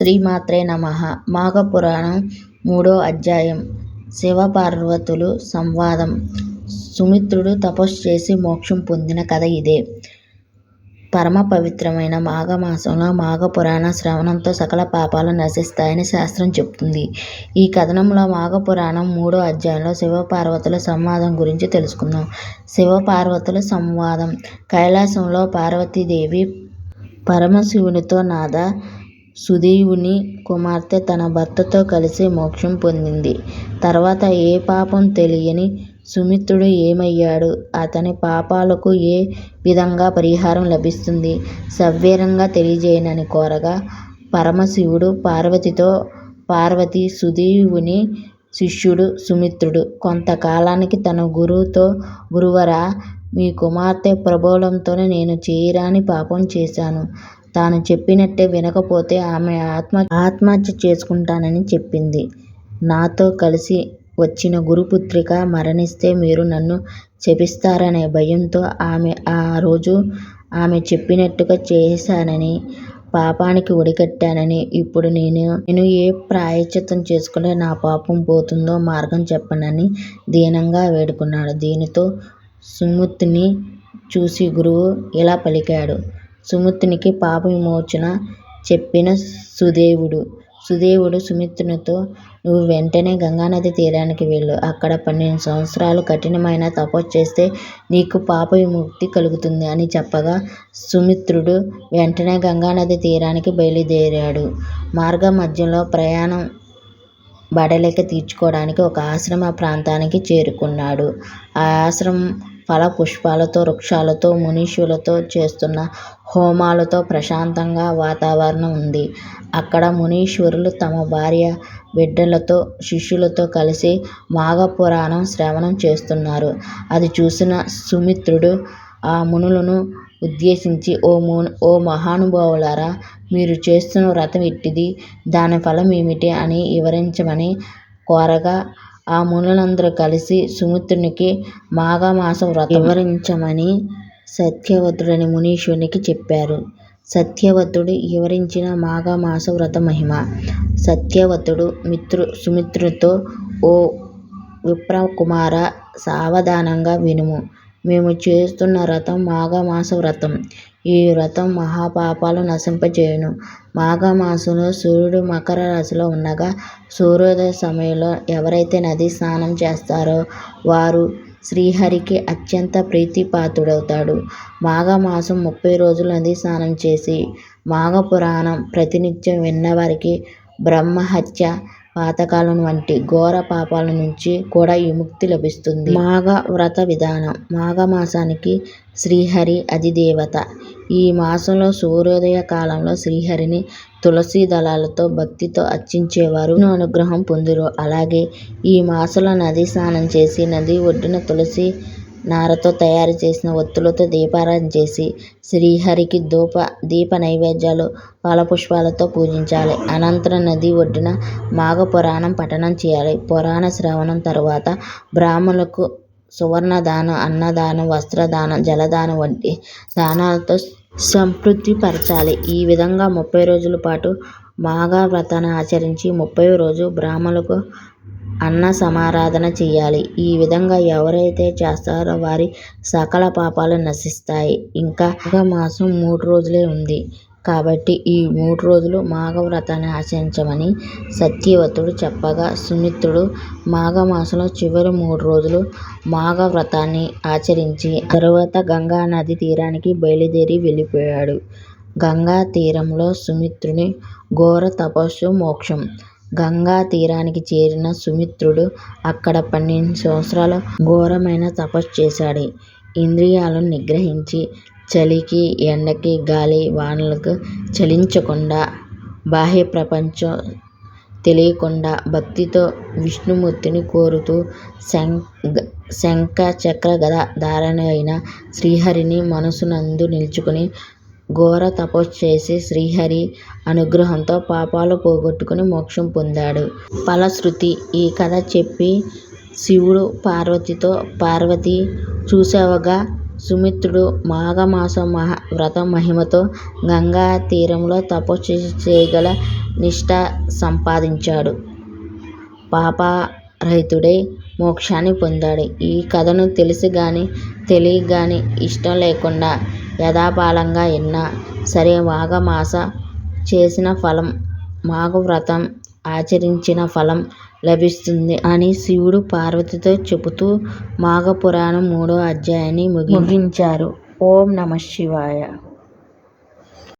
శ్రీమాత్రే నమ మాఘపురాణం మూడో అధ్యాయం శివపార్వతులు సంవాదం సుమిత్రుడు తపస్సు చేసి మోక్షం పొందిన కథ ఇదే. పరమ పవిత్రమైన మాఘమాసంలో మాఘపురాణ శ్రవణంతో సకల పాపాలు నశిస్తాయని శాస్త్రం చెబుతుంది. ఈ కథనంలో మాఘపురాణం మూడో అధ్యాయంలో శివపార్వతుల సంవాదం గురించి తెలుసుకుందాం. శివపార్వతుల సంవాదం కైలాసంలో పార్వతీదేవి పరమశివునితో నాథా! సుదేవుని కుమార్తె తన భర్తతో కలిసి మోక్షం పొందింది. తర్వాత ఏ పాపం తెలియని సుమిత్రుడు ఏమయ్యాడు? అతని పాపాలకు ఏ విధంగా పరిహారం లభిస్తుంది? సవివరంగా తెలియజేయమని కోరగా పరమశివుడు పార్వతితో పార్వతీ సుదేవుని శిష్యుడు సుమిత్రుడు కొంత కాలానికి తన గురువుతో గురువరా! మీ కుమార్తె ప్రబోధంతోనే నేను చేయరాని పాపం చేశాను. తాను చెప్పినట్టే వినకపోతే ఆమె ఆత్మ ఆత్మహత్య చేసుకుంటానని చెప్పింది. నాతో కలిసి వచ్చిన గురుపుత్రిక మరణిస్తే మీరు నన్ను శపిస్తారనే భయంతో ఆమె ఆ రోజు ఆమె చెప్పినట్టుగా చేశానని పాపానికి ఒడిగట్టానని ఇప్పుడు నేను ఏ ప్రాయశ్చిత్తం చేసుకుంటే నా పాపం పోతుందో మార్గం చెప్పనని దీనంగా వేడుకున్నాడు. దీనితో సుముత్ని చూసి గురువు ఇలా పలికాడు. సుమిత్రునికి పాప విమోచన చెప్పిన సుదేవుడు. సుదేవుడు సుమిత్రునితో నువ్వు వెంటనే గంగానదీ తీరానికి వెళ్ళు. అక్కడ పన్నెండు సంవత్సరాలు కఠినమైన తపస్సు చేస్తే నీకు పాప విముక్తి కలుగుతుంది అని చెప్పగా సుమిత్రుడు వెంటనే గంగానదీ తీరానికి బయలుదేరాడు. మార్గమధ్యంలో ప్రయాణం బడలిక తీర్చుకోవడానికి ఒక ఆశ్రమ ప్రాంతానికి చేరుకున్నాడు. ఆ ఆశ్రమం ఫల పుష్పాలతో, వృక్షాలతో, మునీషులతో చేస్తున్న హోమాలతో ప్రశాంతంగా వాతావరణం ఉంది. అక్కడ మునీశ్వరులు తమ భార్య బిడ్డలతో, శిష్యులతో కలిసి మాఘపురాణం శ్రవణం చేస్తున్నారు. అది చూసిన సుమిత్రుడు ఆ మునులను ఉద్దేశించి ఓ మహానుభావులారా! మీరు చేస్తున్న వ్రతం ఇట్టిది దాని ఫలమేమిటి? అని వివరించమని కోరగా ఆ మునులందరూ కలిసి సుమిత్రునికి మాఘమాస వ్రతం వివరించమని సత్యవతుడని మునీశ్వరునికి చెప్పారు. సత్యవతుడు వివరించిన మాఘమాస వ్రత మహిమ. సత్యవ్రతుడు సుమిత్రునితో ఓ విప్రకుమారా! సావధానంగా వినుము. మేము చేస్తున్న వ్రతం మాఘమాస వ్రతం. ఈ వ్రతం మహాపాపాలు నశింపజేయును. మాఘమాసంలో సూర్యుడు మకర రాశిలో ఉండగా సూర్యోదయ సమయంలో ఎవరైతే నదీ స్నానం చేస్తారో వారు శ్రీహరికి అత్యంత ప్రీతిపాత్రుడవుతాడు. మాఘమాసం ముప్పై రోజులు నదీ స్నానం చేసి మాఘపురాణం ప్రతినిత్యం విన్నవారికి బ్రహ్మహత్య, పాతకాలం వంటి ఘోర పాపాల నుంచి కూడా విముక్తి లభిస్తుంది. మాఘ వ్రత విధానం మాఘమాసానికి శ్రీహరి అధిదేవత. ఈ మాసంలో సూర్యోదయ కాలంలో శ్రీహరిని తులసీ దళాలతో భక్తితో అర్చించేవారు విష్ణు అనుగ్రహం పొందుదురు. అలాగే ఈ మాసంలో నదీ స్నానం చేసి నది ఒడ్డున తులసి నారతో తయారు చేసిన ఒత్తులతో దీపారాధన చేసి శ్రీహరికి దీప నైవేద్యాలు, ఫలపుష్పాలతో పూజించాలి. అనంతరం నది ఒడ్డున మాఘపురాణం పఠనం చేయాలి. పురాణ శ్రవణం తర్వాత బ్రాహ్మణులకు సువర్ణదానం, అన్నదానం, వస్త్రదానం, జలదానం వంటి దానాలతో సంతృప్తి పరచాలి. ఈ విధంగా ముప్పై రోజుల పాటు మాఘవ్రతాన్ని ఆచరించి ముప్పైవ రోజు బ్రాహ్మణులకు అన్న సమారాధన చేయాలి. ఈ విధంగా ఎవరైతే చేస్తారో వారి సకల పాపాలు నశిస్తాయి. ఇంకా మాఘమాసం మూడు రోజులే ఉంది కాబట్టి ఈ మూడు రోజులు మాఘవ్రతాన్ని ఆచరించమని సత్యవతుడు చెప్పగా సుమిత్రుడు మాఘమాసంలో చివరి మూడు రోజులు మాఘవ్రతాన్ని ఆచరించి తరువాత గంగానదీ తీరానికి బయలుదేరి వెళ్ళిపోయాడు. గంగా తీరంలో సుమిత్రుని ఘోర తపస్సు మోక్షం గంగా తీరానికి చేరిన సుమిత్రుడు అక్కడ పన్నెండు సంవత్సరాలు ఘోరమైన తపస్సు చేశాడు. ఇంద్రియాలను నిగ్రహించి చలికి, ఎండకి, గాలి వానలకు చలించకుండా, బాహ్యప్రపంచం తెలియకుండా భక్తితో విష్ణుమూర్తిని కోరుతూ శంఖ, చక్ర, గదా ధారి అయిన శ్రీహరిని మనస్సునందు నిలుపుకొని ఘోర తపస్సు చేసి శ్రీహరి అనుగ్రహంతో పాపాలు పోగొట్టుకుని మోక్షం పొందాడు. ఫలశ్రుతి ఈ కథ చెప్పి శివుడు పార్వతితో పార్వతీ చూశావుగా సుమిత్రుడు మాఘమాస మహ వ్రత మహిమతో గంగా తీరంలో తపస్సు చేయగల నిష్ఠ సంపాదించాడు. పాపరహితుడై మోక్షాన్ని పొందాడు. ఈ కథను తెలిసిగానీ, తెలియకగానీ, ఇష్టం లేకుండా యథాపాలంగా విన్నా సరే మాఘమాస చేసిన ఫలం, మాఘవ్రతం ఆచరించిన ఫలం లభిస్తుంది అని శివుడు పార్వతితో చెబుతూ మాఘపురాణం మూడో అధ్యాయాన్ని ముగించారు. ఓం నమఃశివాయ